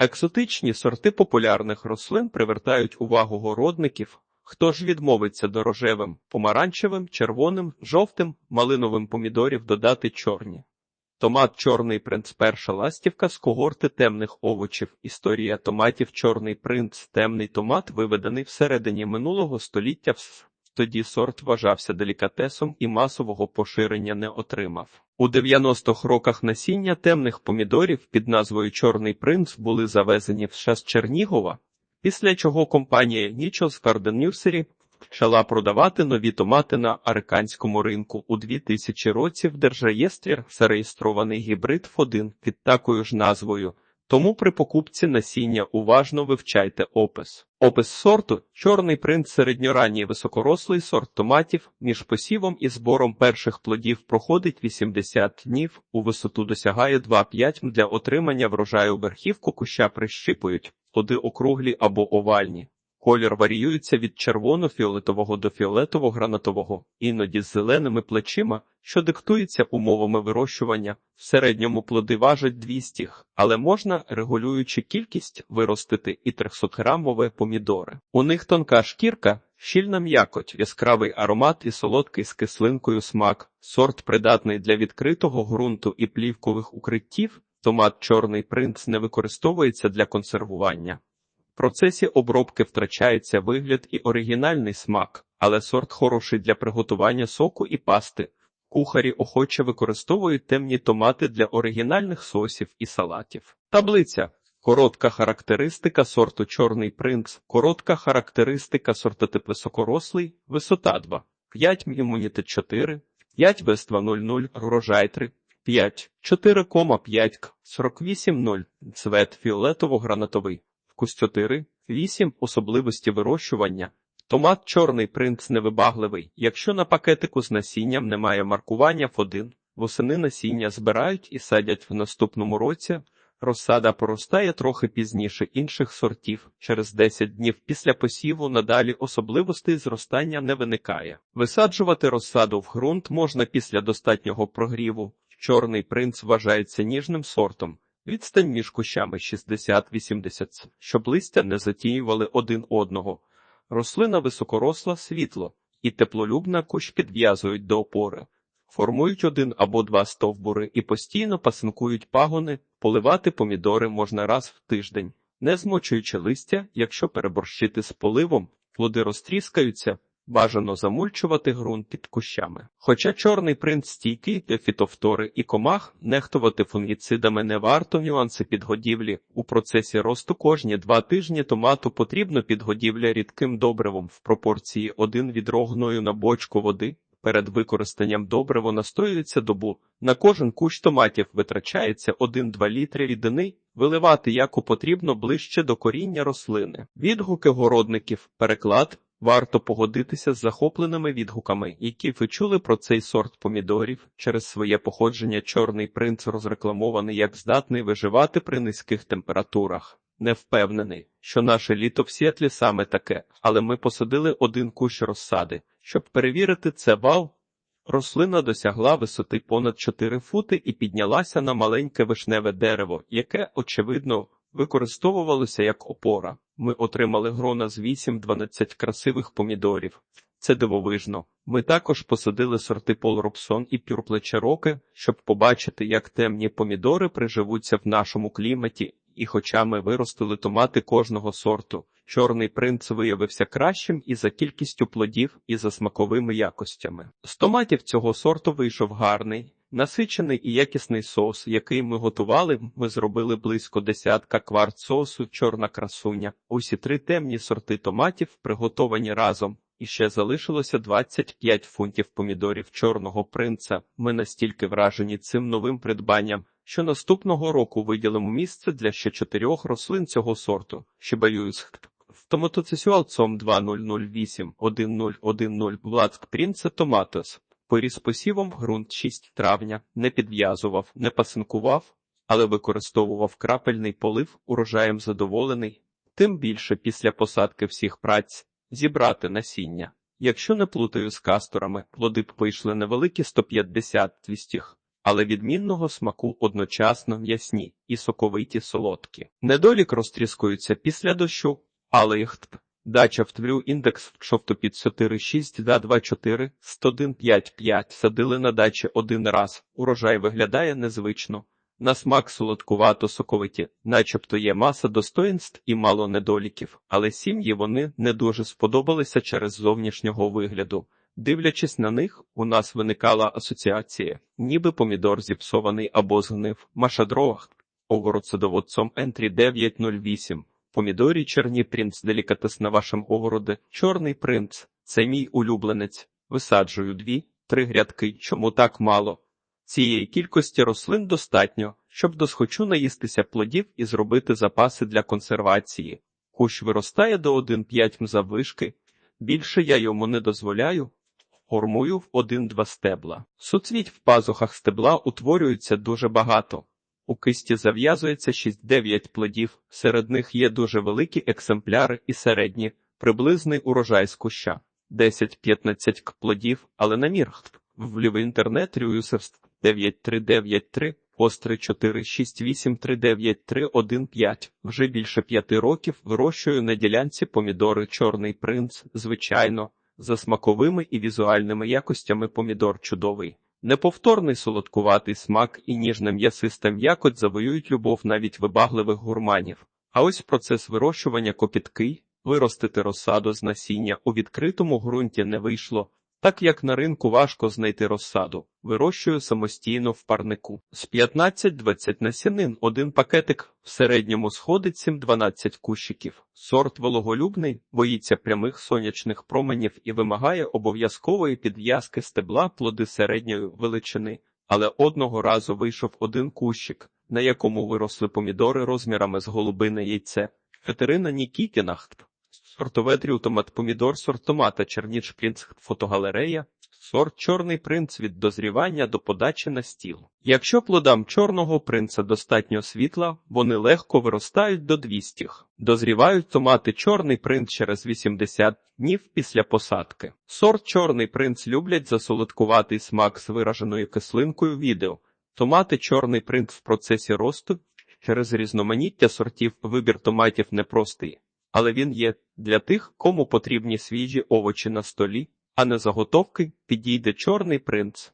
Екзотичні сорти популярних рослин привертають увагу городників. Хто ж відмовиться до рожевим, помаранчевим, червоним, жовтим, малиновим помідорів додати чорні? Томат Чорний принц перша ластівка з когорти темних овочів. Історія томатів Чорний принц. Темний томат виведений всередині минулого століття. в- Тоді сорт вважався делікатесом і масового поширення не отримав. У 90-х роках насіння темних помідорів під назвою Чорний принц були завезені в США з Чернігова, після чого компанія Garden Nursery почала продавати нові томати на американському ринку. У 2000 році в держреєстрі зареєстрований гібрид F1 під такою ж назвою. Тому при покупці насіння уважно вивчайте опис. Опис сорту чорний принц середньоранній високорослий сорт томатів між посівом і збором перших плодів проходить 80 днів, у висоту досягає 2-5 для отримання врожаю верхівку куща прищипують, плоди округлі або овальні. Колір варіюється від червоно-фіолетового до фіолетово-гранатового, іноді з зеленими плечима, що диктується умовами вирощування. В середньому плоди важать 200 але можна, регулюючи кількість, виростити і 300-грамові помідори. У них тонка шкірка, щільна м'якоть, яскравий аромат і солодкий з кислинкою смак. Сорт придатний для відкритого ґрунту і плівкових укриттів. Томат Чорний принц не використовується для консервування. Процесі обробки втрачається вигляд і оригінальний смак, але сорт хороший для приготування соку і пасти. Кухарі охоче використовують темні томати для оригінальних сосів і салатів. Таблиця. Коротка характеристика сорту Чорний принц. Коротка характеристика сортотип високорослий. Висота 2. 5 імунітет 4. 5 без 200. Урожай 3. 5. 4,5 к. 48,0. Цвет фіолетово-гранатовий. Вкус 4. 8. Особливості вирощування. Томат чорний принц невибагливий. Якщо на пакетику з насінням немає маркування F1, восени насіння збирають і садять в наступному році. Розсада поростає трохи пізніше інших сортів. Через 10 днів після посіву надалі особливостей зростання не виникає. Висаджувати розсаду в ґрунт можна після достатнього прогріву. Чорний принц вважається ніжним сортом. Відстань між кущами 60-80 щоб листя не затіювали один одного. Рослина високоросла, світло і теплолюбна кущ підв'язують до опори. Формують один або два стовбури і постійно пасинкують пагони, поливати помідори можна раз в тиждень, не змочуючи листя, якщо переборщити з поливом, плоди розтріскаються, бажано замульчувати ґрунт під кущами. Хоча чорний принц стійкий для фітофтори і комах, нехтувати фунгіцидами не варто нюанси підгодівлі. У процесі росту кожні два тижні томату потрібно підгодівля рідким добривом в пропорції 1 відро гною на бочку води. Перед використанням добриво настоюється добу. На кожен кущ томатів витрачається 1-2 літри рідини, виливати яку потрібно ближче до коріння рослини. Відгуки городників, переклад. Варто погодитися з захопленими відгуками, які ви чули про цей сорт помідорів. Через своє походження чорний принц розрекламований як здатний виживати при низьких температурах. Не впевнений, що наше літо в Сіетлі саме таке, але ми посадили один кущ розсади. Щоб перевірити це вау, рослина досягла висоти понад 4 фути і піднялася на маленьке вишневе дерево, яке, очевидно, використовувалося як опора. Ми отримали грона з 8-12 красивих помідорів. Це дивовижно. Ми також посадили сорти полробсон і Пюрпле Чероке, щоб побачити, як темні помідори приживуться в нашому кліматі, і хоча ми виростили томати кожного сорту, чорний принц виявився кращим і за кількістю плодів, і за смаковими якостями. З томатів цього сорту вийшов гарний, насичений і якісний соус, який ми готували. Ми зробили близько десятка кварт соусу, чорна красуня. Усі три темні сорти томатів приготовані разом. І ще залишилося 25 фунтів помідорів чорного принца. Ми настільки вражені цим новим придбанням, що наступного року виділимо місце для ще чотирьох рослин цього сорту. Шибаюсь. Томатоцесюалцом 2008 1010 Владск Принце Томатос. Поріс посівом ґрунт 6 травня, не підв'язував, не пасинкував, але використовував крапельний полив, урожаєм задоволений. Тим більше після посадки всіх праць зібрати насіння. Якщо не плутаю з касторами, плоди б вийшли невеликі 150-200, але відмінного смаку одночасно м'ясні і соковиті солодкі. Недолік розтріскуються після дощу, але їх тп. Дача в тврю індекс шовтопід 4,6 да 2,4, 101,5,5 садили на дачі один раз. Урожай виглядає незвично. На смак солодкувато соковиті, начебто є маса достоїнств і мало недоліків, але сім'ї вони не дуже сподобалися через зовнішнього вигляду. Дивлячись на них, у нас виникала асоціація, ніби помідор зіпсований або згнив. Маша Дрог, огород садоводцом Ентрі 908. Помідорі Черні принц делікатес на вашому огороді. Чорний принц. Це мій улюбленець. Висаджую дві, три грядки. Чому так мало? Цієї кількості рослин достатньо, щоб досхочу наїстися плодів і зробити запаси для консервації. Кущ виростає до 1,5 м заввишки. Більше я йому не дозволяю. Формую в один-два стебла. Суцвіть в пазухах стебла утворюється дуже багато. У кисті зав'язується 6-9 плодів, серед них є дуже великі екземпляри і середні, приблизний урожай з куща. 10-15 к плодів, але на мірхт. В інтернет Рююсерст 9393, острий 468393115. Вже більше п'яти років вирощую на ділянці помідори Чорний принц, звичайно, за смаковими і візуальними якостями помідор чудовий. Неповторний солодкуватий смак і ніжна м'ясиста м'якоть завоюють любов навіть вибагливих гурманів. А ось процес вирощування копіткий, виростити розсаду з насіння у відкритому ґрунті не вийшло, так як на ринку важко знайти розсаду. Вирощую самостійно в парнику. З 15-20 насінин один пакетик в середньому сходить 7-12 кущиків. Сорт вологолюбний, боїться прямих сонячних променів і вимагає обов'язкової підв'язки стебла плоди середньої величини. Але одного разу вийшов один кущик, на якому виросли помідори розмірами з голубине яйце. Катерина Нікітіна Сортове трютомат помідор сорт томата Черніч Принц фотогалерея, сорт Чорний принц від дозрівання до подачі на стіл. Якщо плодам чорного принца достатньо світла, вони легко виростають до 200. Дозрівають томати Чорний принц через 80 днів після посадки. Сорт Чорний принц люблять за солодкуватий смак з вираженою кислинкою відео. Томати Чорний принц в процесі росту через різноманіття сортів вибір томатів непростий але він є для тих, кому потрібні свіжі овочі на столі, а не заготовки підійде чорний принц.